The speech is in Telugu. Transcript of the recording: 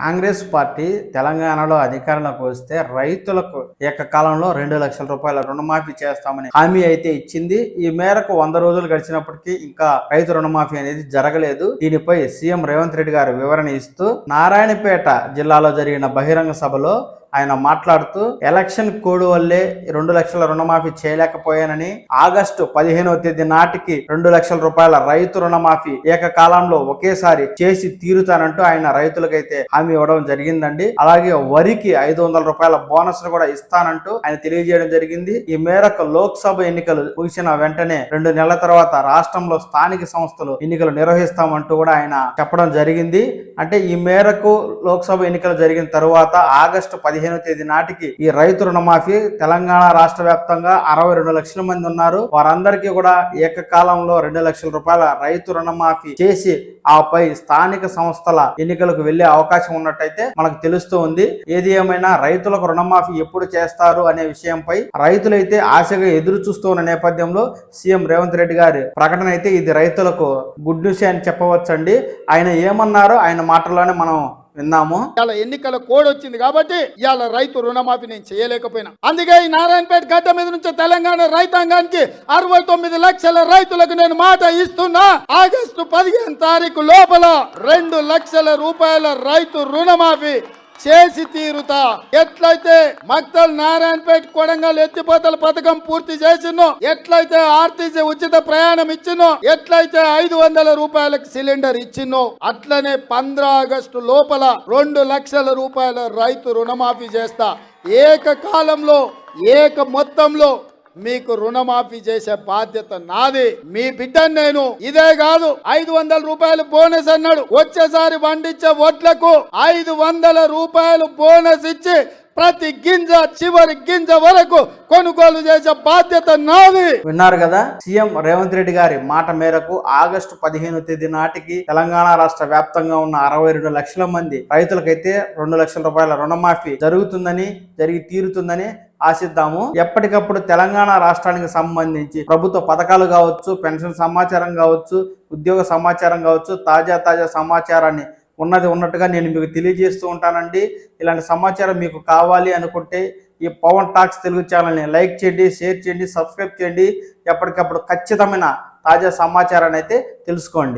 కాంగ్రెస్ పార్టీ తెలంగాణలో అధికారంలోకి వస్తే రైతులకు ఏకకాలంలో రెండు లక్షల రూపాయల రుణమాఫీ చేస్తామని హామీ అయితే ఇచ్చింది. ఈ మేరకు వంద రోజులు గడిచినప్పటికీ ఇంకా రైతు రుణమాఫీ అనేది జరగలేదు. దీనిపై సీఎం రేవంత్ రెడ్డి గారు వివరణ ఇస్తూ నారాయణపేట జిల్లాలో జరిగిన బహిరంగ సభలో ఆయన మాట్లాడుతూ ఎలక్షన్ కోడ్ వల్లే రెండు లక్షల రుణమాఫీ చేయలేకపోయానని ఆగస్టు పదిహేనవ తేదీ నాటికి రెండు లక్షల రూపాయల రైతు రుణమాఫీ ఏకకాలంలో ఒకేసారి చేసి తీరుతానంటూ ఆయన రైతులకైతే హామీ ఇవ్వడం జరిగిందండి. అలాగే వరికి ఐదు వందల రూపాయల బోనస్ కూడా ఇస్తానంటూ ఆయన తెలియజేయడం జరిగింది. ఈ మేరకు లోక్సభ ఎన్నికలు ముగిసిన వెంటనే రెండు నెలల తర్వాత రాష్ట్రంలో స్థానిక సంస్థలు ఎన్నికలు నిర్వహిస్తామంటూ కూడా ఆయన చెప్పడం జరిగింది. అంటే ఈ మేరకు లోక్సభ ఎన్నికలు జరిగిన తరువాత ఆగస్టు పదిహేనో తేదీ నాటికి ఈ రైతు రుణమాఫీ తెలంగాణ రాష్ట్ర వ్యాప్తంగా అరవై రెండు లక్షల మంది ఉన్నారు. వారందరికీ కూడా ఏకకాలంలో రెండు లక్షల రూపాయల రైతు రుణమాఫీ చేసి ఆపై స్థానిక సంస్థల ఎన్నికలకు వెళ్ళే అవకాశం ఉన్నట్టయితే మనకు తెలుస్తూ ఉంది. ఏది ఏమైనా రైతులకు రుణమాఫీ ఎప్పుడు చేస్తారు అనే విషయంపై రైతులైతే ఆశగా ఎదురు చూస్తున్న నేపథ్యంలో సీఎం రేవంత్ రెడ్డి గారి ప్రకటన అయితే ఇది రైతులకు గుడ్ న్యూస్ అని చెప్పవచ్చండి. ఆయన ఏమన్నారో ఆయన మాటల్లోనే మనం విన్నాము. ఇలా ఎన్నికల కోడ్ వచ్చింది కాబట్టి ఇవాళ రైతు రుణమాఫీ నేను చేయలేకపోయినా. అందుకే ఈ నారాయణపేట గడ్డ మీద నుంచి తెలంగాణ రైతాంగానికి అరవై తొమ్మిది లక్షల రైతులకు నేను మాట ఇస్తున్నా. ఆగస్టు పదిహేను తారీఖు లోపల రెండు లక్షల రూపాయల రైతు రుణమాఫీ చేసి తీరుతా. ఎట్లయితే మక్తల్ నారాయణపేట కొడంగల్ ఎత్తిపోతల పథకం పూర్తి చేసినో ఎట్లయితే ఆర్టీసీ ఉచిత ప్రయాణం ఇచ్చినో ఎట్లయితే ఐదు వందల రూపాయలకు సిలిండర్ ఇచ్చినో అట్లనే పంద్రా ఆగస్టు లోపల రెండు లక్షల రూపాయల రైతు రుణమాఫీ చేస్తా. ఏకకాలంలో ఏక మొత్తంలో మీకు రుణమాఫీ చేసే బాధ్యత నాది. మీ బిడ్డను నేను ఇదే కాదు ఐదు వందల రూపాయలు బోనస్ అన్నాడు. వచ్చేసారి వండించే ఓట్లకు ఐదు వందల రూపాయలు బోనస్ ఇచ్చి ప్రతి గింజ చివరి గింజ వరకు కొనుగోలు చేసే బాధ్యత నాది. విన్నారు కదా సీఎం రేవంత్ రెడ్డి గారి మాట మేరకు ఆగస్టు పదిహేను తేదీ నాటికి తెలంగాణ రాష్ట్ర వ్యాప్తంగా ఉన్న అరవై రెండు లక్షల మంది రైతులకైతే రెండు లక్షల రూపాయల రుణమాఫీ జరుగుతుందని జరిగి తీరుతుందని ఆశిద్దాము. ఎప్పటికప్పుడు తెలంగాణ రాష్ట్రానికి సంబంధించి ప్రభుత్వ పథకాలు కావచ్చు పెన్షన్ సమాచారం కావచ్చు ఉద్యోగ సమాచారం కావచ్చు తాజా తాజా సమాచారాన్ని ఉన్నది ఉన్నట్టుగా నేను మీకు తెలియజేస్తూ ఉంటానండి. ఇలాంటి సమాచారం మీకు కావాలి అనుకుంటే ఈ పవన్ టాక్స్ తెలుగు ఛానల్ని లైక్ చేయండి షేర్ చేయండి సబ్స్క్రైబ్ చేయండి. ఎప్పటికప్పుడు ఖచ్చితమైన తాజా సమాచారాన్ని అయితే తెలుసుకోండి.